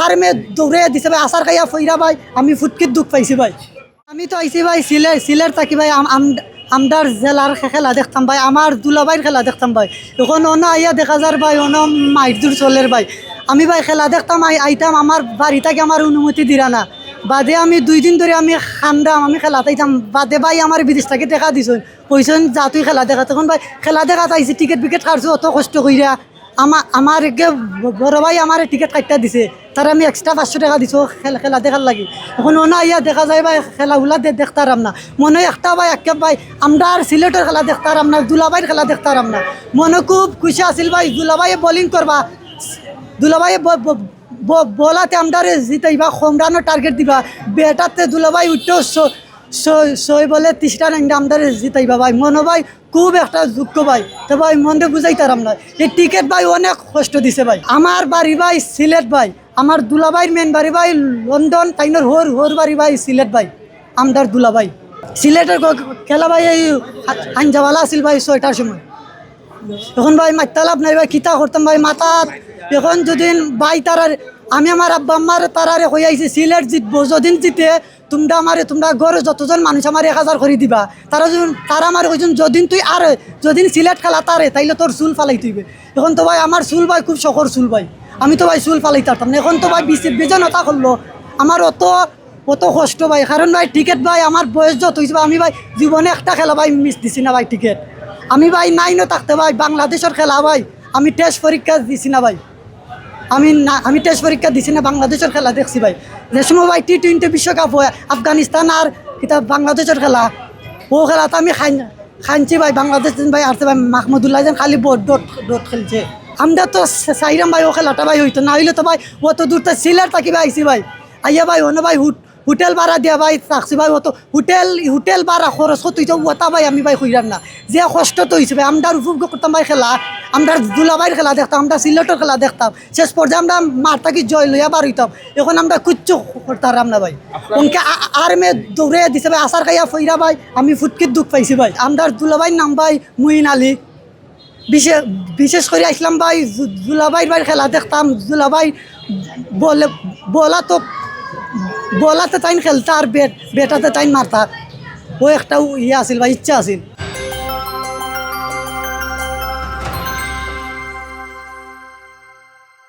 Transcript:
আর মে দৌড়ে দিছে ভাই, আসার খাইয়া ফইরা ভাই, আমি ফুটকির দুঃখ পাইছি ভাই। আমি তো আইছি ভাই সিলেট সিলেট থাকি ভাই, আম- আম- আমদার জেলার খেলা দেখতাম ভাই আমার দুলাভাইয়ের খেলা দেখতাম ভাই। এখন অন আইয়া দেখা যার ভাই, অন মাইদুর চলের ভাই। আমি ভাই খেলা দেখতাম, আই আইতাম আমার বাড়ি থেকে আমার অনুমতি দিরা না। বাদে আমি দুই দিন ধরে আমি খান্দাম, আমি খেলা তাইতাম। বাদে ভাই আমার বিদেশ থেকে দেখা দিছুন কইসন যা তুই খেলা দেখা। তখন ভাই খেলা দেখা তাইছি, টিকিট বিকেট কাটছো, অত কষ্ট কইরা। আমার আমার বড় ভাই আমার টিকিট কাটটা দিছে। তার আমি এক্সট্রা পাঁচশো টাকা দিছো, খেলা খেলা দেখার লাগি। এখন ওনা ইয়া দেখা যায় ভাই খেলাগুলা দে- দেখতারাম না। মনে একটা ভাই একে ভাই আমরা আর সিলেটের খেলা দেখতারাম না দুলাভাইয়ের খেলা দেখতারাম না। মনে খুব খুশি আছিল ভাই দুলাভাইয়ে বোলিং করবা দুলাভাইয়ে ব- ব- ব- বলাতে আমরা জিতাইবা হোমরানো টার্গেট দিবা। বেটাতে দুলাভাই উঠতেও সই বলে তিসটা নাইন্দা আমরা জিতাইবা ভাই। মনে ভাই, খুব একটা দুঃখ ভাই। তো ভাই মনে বুঝাইতারাম না। এই টিকিট ভাই অনেক কষ্ট দিছে ভাই। আমার বাড়ি ভাই, সিলেট ভাই। আমার দুলাবাই মেন বাড়ি ভাই, লন্ডন, তাইনোর হোর হোর বাড়ি ভাই, সিলেট ভাই, আমদার দুলাবাই সিলেটের খেলা ভাই এই আঞ্জাওয়ালা আসিল ভাই ছয়টার সময়। এখন ভাই মারতে লাভ নাই ভাই, কিতা করতাম ভাই মাথা এখন যদি ভাই তারার আমি আমার আব্বা আম্মার তারারে হয়ে আইছি সিলেট জিতবো। যদিন জিতে, তোমরা আমারে তোমরা ঘরে যতজন মানুষ আমার এক হাজার করে দিবা। তারা যখন তারা আমার কইছেন যদিন তুই আর যদিন সিলেট খেলা তারে তাইলে তোর চুল ফালাই তুইবে এখন তো ভাই আমার চুল ভাই, খুব শখর চুল ভাই। আমি তো ভাই চুল ফালাই পারতাম না এখন তো ভাই বিশ বেজনতা করল আমার অত অত কষ্ট ভাই। কারণ ভাই, টিকিট ভাই আমার বয়স যত হয়েছে আমি ভাই জীবনে একটা খেলা ভাই মিস দিছি না ভাই, টিকিট। আমি ভাই নাইনও থাকতে ভাই, বাংলাদেশের খেলা ভাই। আমি টেস্ট পরীক্ষা দিছি না ভাই। আমি না, আমি টেস্ট পরীক্ষা দিছি না, বাংলাদেশের খেলা দেখছি ভাই। যে সময় ভাই টি টোয়েন্টি বিশ্বকাপ হয়, আফগানিস্তান আর কিতা বাংলাদেশের খেলা, ও খেলাতে আমি খাই খাইছি ভাই, বাংলাদেশ ভাই আসছে ভাই, মাহমুদুল্লাহ যেন খালি বোট, ডট ডট খেলছে। আমরা তো সাইরাম ভাই ও খেলাটা ভাই হইতো, না হইলে তো ভাই দূর তো সিলেট থাকি ভাই আইসি ভাই। আইয়া ভাই অন্য ভাই হুট হোটেল ভাড়া দিয়া ভাই থাকছি ভাই অত হোটেল হোটেল ভাড়া খরচ কত হইতো ওটা ভাই আমি ভাই হইরাম না। যে কষ্ট তো হয়েছে ভাই আমরা উপভোগ করতাম ভাই খেলা আমরা দুলাভাইয়ের খেলা দেখতাম আমরা সিলেটের খেলা দেখতাম। শেষ পর্যায়ে আমরা মার থাকি জয় লইয়া বার হইতাম। এখন আমরা কুচ্ছু করতাম না ভাই। ওনকে আর মে দৌড়ে দিছে ভাই আসার খাইয়া ফইরা ভাই আমি ফুটকির দুঃখ পাইছি ভাই। আমরা দুলাভাইয়ের নাম ভাই মুইন আলী। বিশেষ বিশেষ করে আসলাম ভাই জু- জুলাভাইর ভাই খেলা দেখতাম জুলাভাই বলে বলা তো বলাতে তাইন খেলতা আর বেট বেটাতে তাইন মারতা। ও একটা ইয়ে আছিল বা ইচ্ছা আছিল।